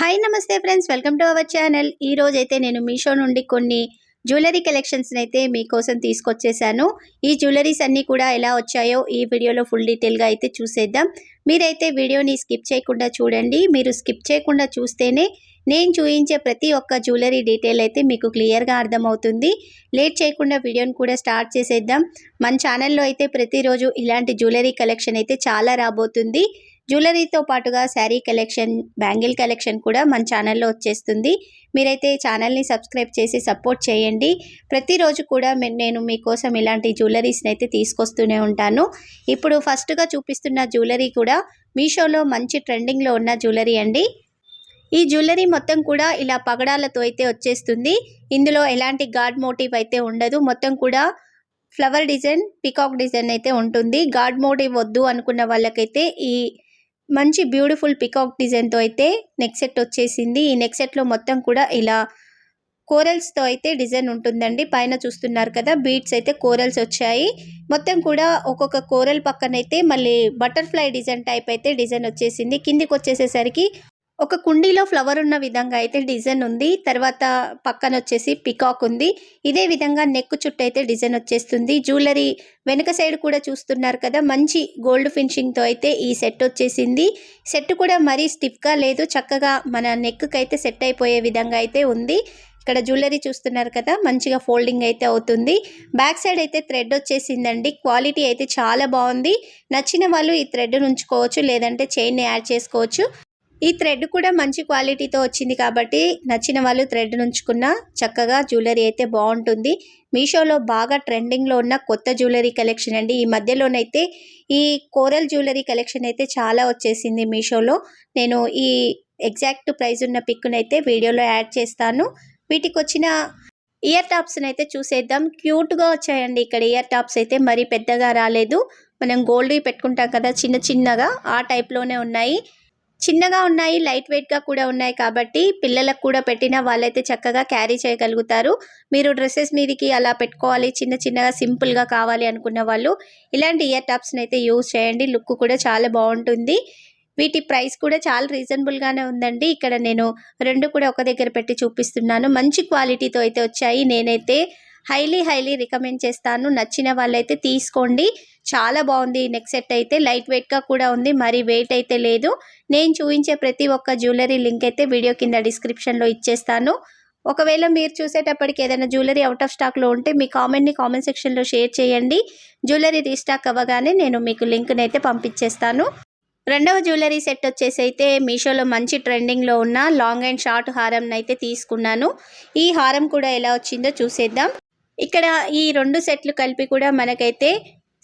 Hi నమస్తే friends. Welcome to our channel. ఈ రోజైతే అయితే నేను మీషో నుండి కొన్ని జ్యువెలరీ కలెక్షన్స్ని అయితే మీకోసం తీసుకొచ్చేసాను. ఈ జ్యువెలరీస్ అన్నీ కూడా ఎలా వచ్చాయో ఈ వీడియోలో ఫుల్ డీటెయిల్గా అయితే చూసేద్దాం. మీరైతే వీడియోని స్కిప్ చేయకుండా చూడండి. మీరు స్కిప్ చేయకుండా చూస్తేనే నేను చూపించే ప్రతి ఒక్క జ్యువెలరీ డీటెయిల్ అయితే మీకు క్లియర్గా అర్థమవుతుంది. లేట్ చేయకుండా వీడియోని కూడా స్టార్ట్ చేసేద్దాం. మన ఛానల్లో అయితే ప్రతిరోజు ఇలాంటి జ్యువెలరీ కలెక్షన్ అయితే చాలా రాబోతుంది. జ్యువెలరీతో పాటుగా శారీ కలెక్షన్ బ్యాంగిల్ కలెక్షన్ కూడా మన ఛానల్లో వచ్చేస్తుంది. మీరైతే ఛానల్ని సబ్స్క్రైబ్ చేసి సపోర్ట్ చేయండి. ప్రతిరోజు కూడా మే- నేను మీకోసం ఇలాంటి జ్యువెలరీస్ని అయితే తీసుకొస్తూనే ఉంటాను. ఇప్పుడు ఫస్ట్గా చూపిస్తున్న జ్యువెలరీ కూడా మీషోలో మంచి ట్రెండింగ్లో ఉన్న జ్యువెలరీ అండి. ఈ జ్యువెలరీ మొత్తం కూడా ఇలా పగడాలతో అయితే వచ్చేస్తుంది. ఇందులో ఎలాంటి గాడ్ మోటివ్ అయితే ఉండదు. మొత్తం కూడా ఫ్లవర్ డిజైన్ పికాక్ డిజైన్ అయితే ఉంటుంది. గాడ్ మోటివ్ వద్దు అనుకున్న వాళ్ళకైతే ఈ మంచి బ్యూటిఫుల్ పికాక్ డిజైన్తో అయితే నెక్ సెట్ వచ్చేసింది. ఈ నెక్ సెట్లో మొత్తం కూడా ఇలా కోరల్స్తో అయితే డిజైన్ ఉంటుందండి. పైన చూస్తున్నారు కదా బీడ్స్ అయితే కోరల్స్ వచ్చాయి. మొత్తం కూడా ఒక్కొక్క కోరల్ పక్కనైతే మళ్ళీ బటర్ఫ్లై డిజైన్ టైప్ అయితే డిజైన్ వచ్చేసింది. కిందికి వచ్చేసేసరికి ఒక కుండీలో ఫ్లవర్ ఉన్న విధంగా అయితే డిజైన్ ఉంది. తర్వాత పక్కన వచ్చేసి పికాక్ ఉంది. ఇదే విధంగా నెక్ చుట్టూ అయితే డిజైన్ వచ్చేస్తుంది. జ్యువెలరీ వెనుక సైడ్ కూడా చూస్తున్నారు కదా మంచి గోల్డ్ ఫినిషింగ్తో అయితే ఈ సెట్ వచ్చేసింది. సెట్ కూడా మరీ స్టిఫ్గా లేదు చక్కగా మన నెక్కి అయితే సెట్ అయిపోయే విధంగా అయితే ఉంది. ఇక్కడ జ్యువెలరీ చూస్తున్నారు కదా మంచిగా ఫోల్డింగ్ అయితే అవుతుంది. బ్యాక్ సైడ్ అయితే థ్రెడ్ వచ్చేసిందండి. క్వాలిటీ అయితే చాలా బాగుంది. నచ్చిన వాళ్ళు ఈ థ్రెడ్ ఉంచుకోవచ్చు లేదంటే చైన్ యాడ్ చేసుకోవచ్చు. ఈ థ్రెడ్ కూడా మంచి క్వాలిటీతో వచ్చింది కాబట్టి నచ్చిన వాళ్ళు థ్రెడ్ ఉంచుకున్న చక్కగా జ్యువెలరీ అయితే బాగుంటుంది. మీషోలో బాగా ట్రెండింగ్లో ఉన్న కొత్త జ్యువెలరీ కలెక్షన్ అండి. ఈ మధ్యలోనైతే ఈ కోరల్ జ్యువెలరీ కలెక్షన్ అయితే చాలా వచ్చేసింది మీషోలో. నేను ఈ ఎగ్జాక్ట్ ప్రైస్ ఉన్న పిక్నైతే అయితే వీడియోలో యాడ్ చేస్తాను. వీటికి వచ్చిన ఇయర్ టాప్స్ని అయితే చూసేద్దాం. క్యూట్గా వచ్చాయండి ఇక్కడ ఇయర్ టాప్స్ అయితే మరీ పెద్దగా రాలేదు. మనం గోల్డ్వి పెట్టుకుంటాం కదా చిన్న చిన్నగా ఆ టైప్లోనే ఉన్నాయి. చిన్నగా ఉన్నాయి లైట్ వెయిట్గా కూడా ఉన్నాయి కాబట్టి పిల్లలకు కూడా పెట్టిన వాళ్ళైతే చక్కగా క్యారీ చేయగలుగుతారు. మీరు డ్రెస్సెస్ మీదకి అలా పెట్టుకోవాలి చిన్న చిన్నగా సింపుల్గా కావాలి అనుకున్న వాళ్ళు ఇలాంటి ఇయర్ టాప్స్ని అయితే యూజ్ చేయండి. లుక్ కూడా చాలా బాగుంటుంది. వీటి ప్రైస్ కూడా చాలా రీజనబుల్గానే ఉందండి. ఇక్కడ నేను రెండు కూడా ఒక దగ్గర పెట్టి చూపిస్తున్నాను. మంచి క్వాలిటీతో అయితే వచ్చాయి. నేనైతే హైలీ హైలీ రికమెండ్ చేస్తాను. నచ్చిన వాళ్ళైతే తీసుకోండి. చాలా బాగుంది. నెక్ సెట్ అయితే లైట్ వెయిట్గా కూడా ఉంది. మరి వెయిట్ అయితే లేదు. నేను చూపించే ప్రతి ఒక్క జ్యువెలరీ లింక్ అయితే వీడియో కింద డిస్క్రిప్షన్లో ఇచ్చేస్తాను. ఒకవేళ మీరు చూసేటప్పటికి ఏదైనా జ్యువెలరీ అవుట్ ఆఫ్ స్టాక్లో ఉంటే మీ కామెంట్ని కామెంట్ సెక్షన్లో షేర్ చేయండి. జ్యువెలరీ రీస్టాక్ అవ్వగానే నేను మీకు లింక్ని అయితే పంపించేస్తాను. రెండవ జ్యువెలరీ సెట్ వచ్చేసి అయితే మీషోలో మంచి ట్రెండింగ్లో ఉన్న లాంగ్ అండ్ షార్ట్ హారంని అయితే తీసుకున్నాను. ఈ హారం కూడా ఎలా వచ్చిందో చూసేద్దాం. ఇక్కడ ఈ రెండు సెట్లు కలిపి కూడా మనకైతే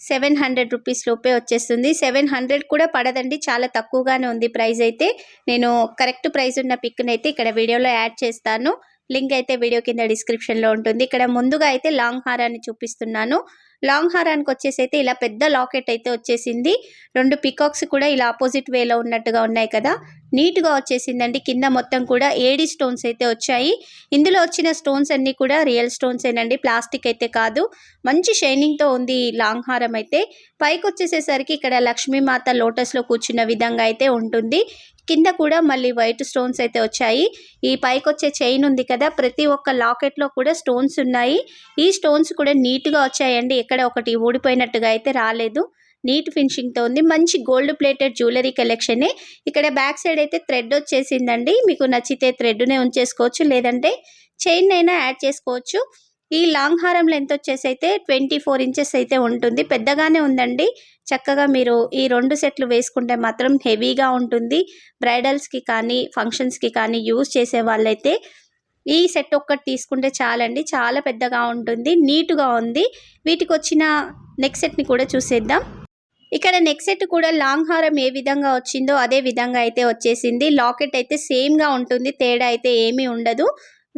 సెవెన్ హండ్రెడ్ రూపీస్ లోపే వచ్చేస్తుంది. సెవెన్ హండ్రెడ్ కూడా పడదండి. చాలా తక్కువగానే ఉంది ప్రైస్ అయితే. నేను కరెక్ట్ ప్రైస్ ఉన్న పిక్ని అయితే ఇక్కడ వీడియోలో యాడ్ చేస్తాను. లింక్ అయితే వీడియో కింద డిస్క్రిప్షన్లో ఉంటుంది. ఇక్కడ ముందుగా అయితే లాంగ్ హారాన్ని చూపిస్తున్నాను. లాంగ్ హారానికి వచ్చేసి అయితే ఇలా పెద్ద లాకెట్ అయితే వచ్చేసింది. రెండు పికాక్స్ కూడా ఇలా ఆపోజిట్ వేలో ఉన్నట్టుగా ఉన్నాయి కదా. నీట్గా వచ్చేసిందండి. కింద మొత్తం కూడా ఏడి స్టోన్స్ అయితే వచ్చాయి. ఇందులో వచ్చిన స్టోన్స్ అన్నీ కూడా రియల్ స్టోన్స్ ఏనండి ప్లాస్టిక్ అయితే కాదు. మంచి షైనింగ్తో ఉంది లాంగ్ హారం అయితే. పైకి వచ్చేసేసరికి ఇక్కడ లక్ష్మీమాత లోటస్లో కూర్చున్న విధంగా అయితే ఉంటుంది. కింద కూడా మళ్ళీ వైట్ స్టోన్స్ అయితే వచ్చాయి. ఈ పైకి వచ్చే చైన్ ఉంది కదా ప్రతి ఒక్క లాకెట్లో కూడా స్టోన్స్ ఉన్నాయి. ఈ స్టోన్స్ కూడా నీట్గా వచ్చాయండి. ఎక్కడ ఒకటి ఊడిపోయినట్టుగా అయితే రాలేదు. నీట్ ఫినిషింగ్తో ఉంది. మంచి గోల్డ్ ప్లేటెడ్ జ్యువెలరీ కలెక్షనే ఇక్కడ బ్యాక్ సైడ్ అయితే థ్రెడ్ వచ్చేసిందండి. మీకు నచ్చితే థ్రెడ్నే ఉంచేసుకోవచ్చు. లేదంటే చైన్ అయినా యాడ్ చేసుకోవచ్చు. ఈ లాంగ్ హారం లెంత్ వచ్చేసి అయితే ట్వంటీ ఫోర్ ఇంచెస్ అయితే ఉంటుంది. పెద్దగానే ఉందండి. చక్కగా మీరు ఈ రెండు సెట్లు వేసుకుంటే మాత్రం హెవీగా ఉంటుంది. బ్రైడల్స్కి కానీ ఫంక్షన్స్కి కానీ యూజ్ చేసే వాళ్ళైతే ఈ సెట్ ఒక్కటి తీసుకుంటే చాలండి. చాలా పెద్దగా ఉంటుంది. నీట్గా ఉంది. వీటికి వచ్చిన నెక్ సెట్ని కూడా చూసేద్దాం. ఇక్కడ నెక్ సెట్ కూడా లాంగ్ హారం ఏ విధంగా వచ్చిందో అదే విధంగా అయితే వచ్చేసింది. లాకెట్ అయితే సేమ్గా ఉంటుంది. తేడా అయితే ఏమీ ఉండదు.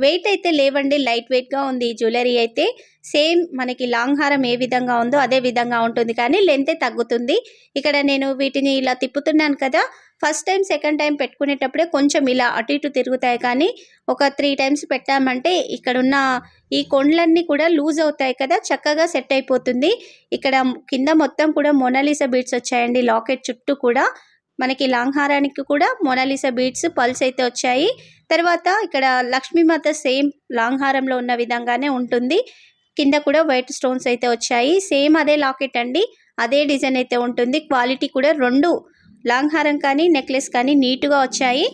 వెయిట్ అయితే లేవండి లైట్ వెయిట్గా ఉంది. ఈ జ్యువెలరీ అయితే సేమ్ మనకి లాంగ్ హారం ఏ విధంగా ఉందో అదే విధంగా ఉంటుంది. కానీ లెంతే తగ్గుతుంది. ఇక్కడ నేను వీటిని ఇలా తిప్పుతున్నాను కదా. ఫస్ట్ టైం సెకండ్ టైం పెట్టుకునేటప్పుడే కొంచెం ఇలా అటు ఇటు తిరుగుతాయి. కానీ ఒక త్రీ టైమ్స్ పెట్టామంటే ఇక్కడున్న ఈ కొండ్లన్నీ కూడా లూజ్ అవుతాయి కదా. చక్కగా సెట్ అయిపోతుంది. ఇక్కడ కింద మొత్తం కూడా మొనాలిసా బీడ్స్ వచ్చాయండి. లాకెట్ చుట్టూ కూడా మనకి లాంగ్ హారానికి కూడా మొనాలిసా బీడ్స్ పల్స్ అయితే వచ్చాయి. తర్వాత ఇక్కడ లక్ష్మీమాత సేమ్ లాంగ్ హారంలో ఉన్న విధంగానే ఉంటుంది. కింద కూడా వైట్ స్టోన్స్ అయితే వచ్చాయి. సేమ్ అదే లాకెట్ అండి. అదే డిజైన్ అయితే ఉంటుంది. క్వాలిటీ కూడా రెండు లాంగ్ హారం కానీ నెక్లెస్ కానీ నీట్గా వచ్చాయి.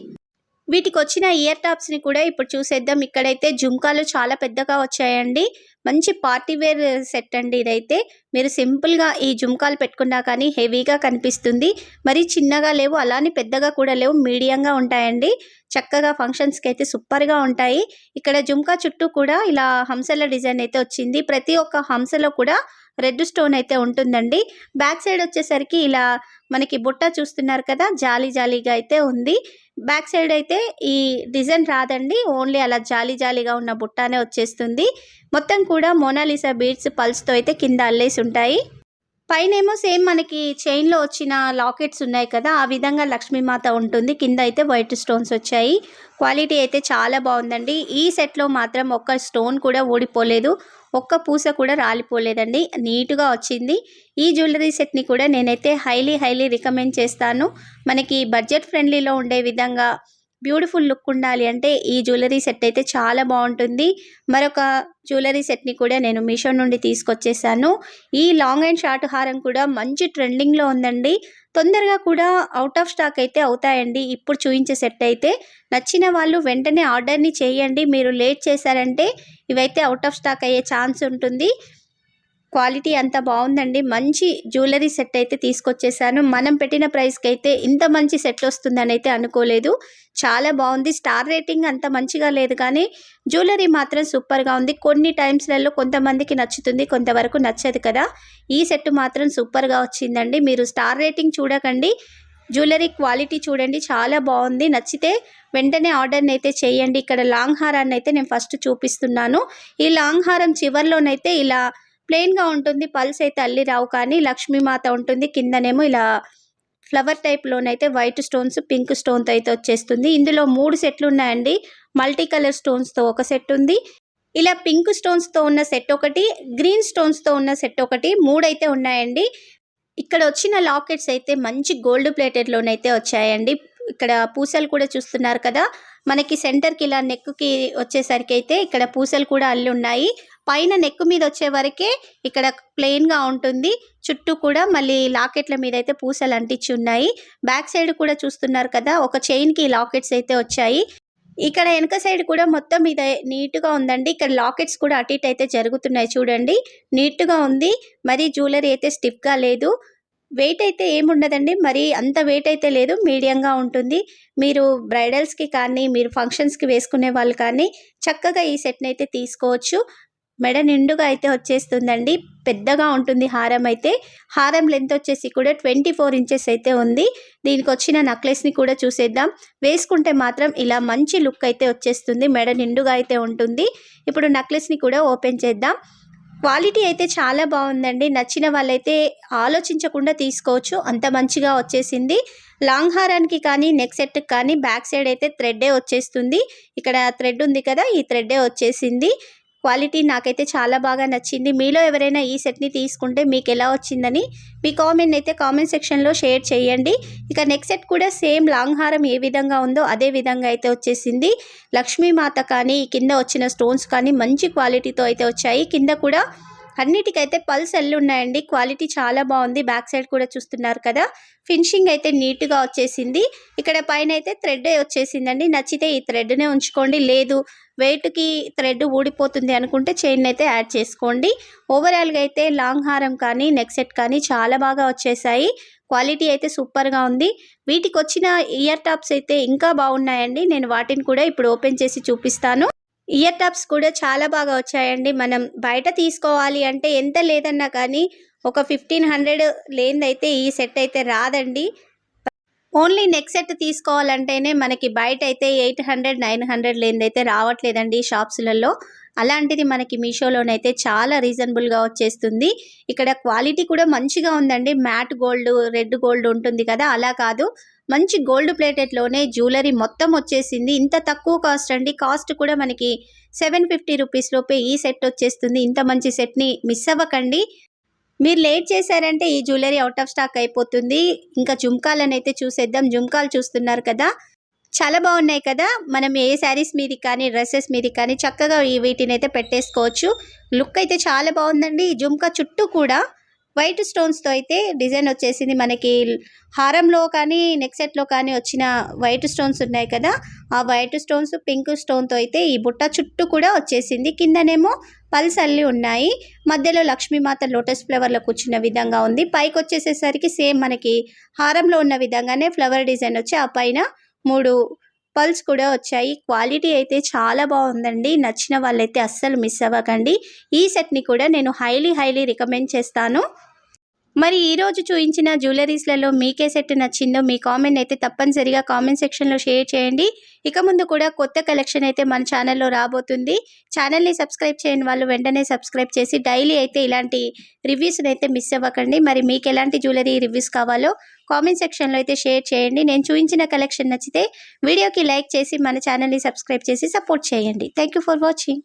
వీటికి వచ్చిన ఇయర్ టాప్స్ని కూడా ఇప్పుడు చూసేద్దాం. ఇక్కడైతే జుంకాలు చాలా పెద్దగా వచ్చాయండి. మంచి పార్టీ వేర్ సెట్ అండి ఇదైతే. మీరు సింపుల్గా ఈ జుంకాలు పెట్టుకున్నా కానీ హెవీగా కనిపిస్తుంది. మరి చిన్నగా లేవు అలానే పెద్దగా కూడా లేవు మీడియంగా ఉంటాయండి. చక్కగా ఫంక్షన్స్కి అయితే సూపర్గా ఉంటాయి. ఇక్కడ జుంకా చుట్టూ కూడా ఇలా హంసల డిజైన్ అయితే వచ్చింది. ప్రతి ఒక్క హంసలో కూడా రెడ్ స్టోన్ అయితే ఉంటుందండి. బ్యాక్ సైడ్ వచ్చేసరికి ఇలా మనకి బుట్ట చూస్తున్నారు కదా జాలీ జాలీగా అయితే ఉంది. బ్యాక్ సైడ్ అయితే ఈ డిజైన్ రాదండి. ఓన్లీ అలా జాలీ జాలీగా ఉన్న బుట్టానే వచ్చేస్తుంది. మొత్తం కూడా మోనాలిసా బీడ్స్ పల్స్తో అయితే కింద అల్లేసి ఉంటాయి. పైనేమో సేమ్ మనకి చైన్లో వచ్చిన లాకెట్స్ ఉన్నాయి కదా ఆ విధంగా లక్ష్మీమాత ఉంటుంది. కింద అయితే వైట్ స్టోన్స్ వచ్చాయి. క్వాలిటీ అయితే చాలా బాగుందండి. ఈ సెట్లో మాత్రం ఒక్క స్టోన్ కూడా ఊడిపోలేదు. ఒక్క పూస కూడా రాలిపోలేదండి. నీట్గా వచ్చింది. ఈ జ్యువెలరీ సెట్ని కూడా నేనైతే హైలీ హైలీ రికమెండ్ చేస్తాను. మనకి బడ్జెట్ ఫ్రెండ్లీలో ఉండే విధంగా బ్యూటిఫుల్ లుక్ ఉండాలి అంటే ఈ జ్యువెలరీ సెట్ అయితే చాలా బాగుంటుంది. మరొక జ్యువెలరీ సెట్ని కూడా నేను మీషో నుండి తీసుకొచ్చేసాను. ఈ లాంగ్ అండ్ షార్ట్ హారం కూడా మంచి ట్రెండింగ్లో ఉందండి. తొందరగా కూడా అవుట్ ఆఫ్ స్టాక్ అయితే అవుతాయండి. ఇప్పుడు చూపించే సెట్ అయితే నచ్చిన వాళ్ళు వెంటనే ఆర్డర్ని చేయండి. మీరు లేట్ చేశారంటే ఇవైతే అవుట్ ఆఫ్ స్టాక్ అయ్యే ఛాన్స్ ఉంటుంది. క్వాలిటీ అంత బాగుందండి. మంచి జ్యువెలరీ సెట్ అయితే తీసుకొచ్చేసాను. మనం పెట్టిన ప్రైస్కి అయితే ఇంత మంచి సెట్ వస్తుందని అయితే అనుకోలేదు. చాలా బాగుంది. స్టార్ రేటింగ్ అంత మంచిగా లేదు కానీ జ్యువెలరీ మాత్రం సూపర్గా ఉంది. కొన్ని టైమ్స్లలో కొంతమందికి నచ్చుతుంది కొంతవరకు నచ్చదు కదా. ఈ సెట్ మాత్రం సూపర్గా వచ్చిందండి. మీరు స్టార్ రేటింగ్ చూడకండి. జ్యువెలరీ క్వాలిటీ చూడండి. చాలా బాగుంది. నచ్చితే వెంటనే ఆర్డర్ని అయితే చేయండి. ఇక్కడ లాంగ్ హారాన్ని అయితే నేను ఫస్ట్ చూపిస్తున్నాను. ఈ లాంగ్ హారం చివర్లోనైతే ఇలా ప్లెయిన్గా ఉంటుంది పల్స్ అయితే అల్లి రావు కానీ లక్ష్మీమాత ఉంటుంది. కిందనేమో ఇలా ఫ్లవర్ టైప్లోనైతే వైట్ స్టోన్స్ పింక్ స్టోన్తో అయితే వచ్చేస్తుంది. ఇందులో మూడు సెట్లు ఉన్నాయండి. మల్టీ కలర్ స్టోన్స్తో ఒక సెట్ ఉంది. ఇలా పింక్ స్టోన్స్తో ఉన్న సెట్ ఒకటి గ్రీన్ స్టోన్స్తో ఉన్న సెట్ ఒకటి మూడు అయితే ఉన్నాయండి. ఇక్కడ వచ్చిన లాకెట్స్ అయితే మంచి గోల్డ్ ప్లేటెడ్లోనైతే వచ్చాయండి. ఇక్కడ పూసలు కూడా చూస్తున్నారు కదా. మనకి సెంటర్కి ఇలా నెక్కి వచ్చేసరికి అయితే ఇక్కడ పూసలు కూడా అల్లి ఉన్నాయి. పైన నెక్ మీద వచ్చే వరకే ఇక్కడ ప్లెయిన్గా ఉంటుంది. చుట్టూ కూడా మళ్ళీ లాకెట్ల మీద అయితే పూసలు అంటించి ఉన్నాయి బ్యాక్ సైడ్ కూడా చూస్తున్నారు కదా ఒక చైన్కి లాకెట్స్ అయితే వచ్చాయి. ఇక్కడ వెనక సైడ్ కూడా మొత్తం మీద నీట్గా ఉందండి. ఇక్కడ లాకెట్స్ కూడా అటు ఇటు అయితే జరుగుతున్నాయి చూడండి. నీట్గా ఉంది. మరి జ్యువెలరీ అయితే స్టిఫ్గా లేదు. వెయిట్ అయితే ఏముండదండి. మరి అంత వెయిట్ అయితే లేదు. మీడియంగా ఉంటుంది. మీరు బ్రైడల్స్కి కానీ మీరు ఫంక్షన్స్కి వేసుకునే వాళ్ళు కానీ చక్కగా ఈ సెట్ని అయితే తీసుకోవచ్చు. మెడ నిండుగా అయితే వచ్చేస్తుందండి. పెద్దగా ఉంటుంది హారం అయితే. హారం లెంత్ వచ్చేసి కూడా ట్వంటీ ఫోర్ ఇంచెస్ అయితే ఉంది. దీనికి వచ్చిన నెక్లెస్ని కూడా చూసేద్దాం. వేసుకుంటే మాత్రం ఇలా మంచి లుక్ అయితే వచ్చేస్తుంది. మెడ నిండుగా అయితే ఉంటుంది. ఇప్పుడు నక్లెస్ని కూడా ఓపెన్ చేద్దాం. క్వాలిటీ అయితే చాలా బాగుందండి. నచ్చిన వాళ్ళైతే ఆలోచించకుండా తీసుకోవచ్చు. అంత మంచిగా వచ్చేసింది. లాంగ్ హారానికి కానీ నెక్ సెట్కి కానీ బ్యాక్ సైడ్ అయితే థ్రెడ్డే వచ్చేస్తుంది. ఇక్కడ థ్రెడ్ ఉంది కదా ఈ థ్రెడ్డే వచ్చేసింది. క్వాలిటీ నాకైతే చాలా బాగా నచ్చింది. మీలో ఎవరైనా ఈ సెట్ని తీసుకుంటే మీకు ఎలా వచ్చిందని మీ కామెంట్ అయితే కామెంట్ సెక్షన్లో షేర్ చేయండి. ఇక నెక్స్ట్ సెట్ కూడా సేమ్ లాంగ్ హారం ఏ విధంగా ఉందో అదే విధంగా అయితే వచ్చేసింది. లక్ష్మీమాత కానీ కింద వచ్చిన స్టోన్స్ కానీ మంచి క్వాలిటీతో అయితే వచ్చాయి. కింద కూడా అన్నిటికైతే పల్స్ ఎల్లు ఉన్నాయండి క్వాలిటీ చాలా బాగుంది. బ్యాక్ సైడ్ కూడా చూస్తున్నారు కదా. ఫినిషింగ్ అయితే నీట్గా వచ్చేసింది. ఇక్కడ పైన అయితే థ్రెడ్ వచ్చేసిందండి. నచ్చితే ఈ థ్రెడ్నే ఉంచుకోండి. లేదు వెయిట్కి థ్రెడ్ ఊడిపోతుంది అనుకుంటే చైన్ అయితే యాడ్ చేసుకోండి. ఓవరాల్గా అయితే లాంగ్ హారం కానీ నెక్ సెట్ కానీ చాలా బాగా వచ్చేసాయి. క్వాలిటీ అయితే సూపర్గా ఉంది. వీటికి వచ్చిన ఇయర్ టాప్స్ అయితే ఇంకా బాగున్నాయండి. నేను వాటిని కూడా ఇప్పుడు ఓపెన్ చేసి చూపిస్తాను. ఇయర్ టాప్స్ కూడా చాలా బాగా వచ్చాయండి. మనం బయట తీసుకోవాలి అంటే ఎంత లేదన్నా కానీ ఒక ఫిఫ్టీన్ హండ్రెడ్ లేనిదైతే ఈ సెట్ అయితే రాదండి. ఓన్లీ నెక్ సెట్ తీసుకోవాలంటేనే మనకి బయట అయితే ఎయిట్ హండ్రెడ్ నైన్ హండ్రెడ్ లేనిదైతే రావట్లేదండి షాప్స్లలో. అలాంటిది మనకి మీషోలోనైతే చాలా రీజనబుల్గా వచ్చేస్తుంది. ఇక్కడ క్వాలిటీ కూడా మంచిగా ఉందండి. మ్యాట్ గోల్డ్ రెడ్ గోల్డ్ ఉంటుంది కదా అలా కాదు. మంచి గోల్డ్ ప్లేటెడ్లోనే జ్యువెలరీ మొత్తం వచ్చేసింది. ఇంత తక్కువ కాస్ట్ అండి. కాస్ట్ కూడా మనకి సెవెన్ ఫిఫ్టీ రూపీస్ లోపే ఈ సెట్ వచ్చేస్తుంది. ఇంత మంచి సెట్ని మిస్ అవ్వకండి. మీరు లేట్ చేశారంటే ఈ జ్యువెలరీ అవుట్ ఆఫ్ స్టాక్ అయిపోతుంది. ఇంకా జుమ్కాలను అయితే చూసేద్దాం. జుమ్కాలు చూస్తున్నారు కదా. చాలా బాగున్నాయి కదా. మనం ఏ శారీస్ మీది కానీ డ్రెస్సెస్ మీది కానీ చక్కగా ఈ వీటిని అయితే పెట్టేసుకోవచ్చు. లుక్ అయితే చాలా బాగుందండి. ఈ జుమ్కా చుట్టూ కూడా వైట్ స్టోన్స్తో అయితే డిజైన్ వచ్చేసింది. మనకి హారంలో కానీ నెక్ సెట్లో కానీ వచ్చిన వైట్ స్టోన్స్ ఉన్నాయి కదా ఆ వైట్ స్టోన్స్ పింక్ స్టోన్తో అయితే ఈ బుట్ట చుట్టూ కూడా వచ్చేసింది. కిందనేమో పల్స్ అల్లి ఉన్నాయి. మధ్యలో లక్ష్మీమాత లోటస్ ఫ్లవర్లో కూర్చున్న విధంగా ఉంది. పైకి వచ్చేసేసరికి సేమ్ మనకి హారంలో ఉన్న విధంగానే ఫ్లవర్ డిజైన్ వచ్చి ఆ పైన మూడు పల్స్ కూడా వచ్చాయి. క్వాలిటీ అయితే చాలా బాగుందండి. నచ్చిన వాళ్ళైతే అస్సలు మిస్ అవ్వకండి. ఈ సెట్ని కూడా నేను హైలీ హైలీ రికమెండ్ చేస్తాను. మరి ఈరోజు చూపించిన జ్యువెలరీస్లలో మీకే సెట్ నచ్చిందో మీ కామెంట్ అయితే తప్పనిసరిగా కామెంట్ సెక్షన్లో షేర్ చేయండి. ఇక ముందు కూడా కొత్త కలెక్షన్ అయితే మన ఛానల్లో రాబోతుంది. ఛానల్ని సబ్స్క్రైబ్ చేయని వాళ్ళు వెంటనే సబ్స్క్రైబ్ చేసి డైలీ అయితే ఇలాంటి రివ్యూస్ని అయితే మిస్ అవ్వకండి. మరి మీకు ఎలాంటి జ్యువెలరీ రివ్యూస్ కావాలో కామెంట్ సెక్షన్లో అయితే షేర్ చేయండి. నేను చూపించిన కలెక్షన్ నచ్చితే వీడియోకి లైక్ చేసి మన ఛానల్ని సబ్స్క్రైబ్ చేసి సపోర్ట్ చేయండి. Thank for watching.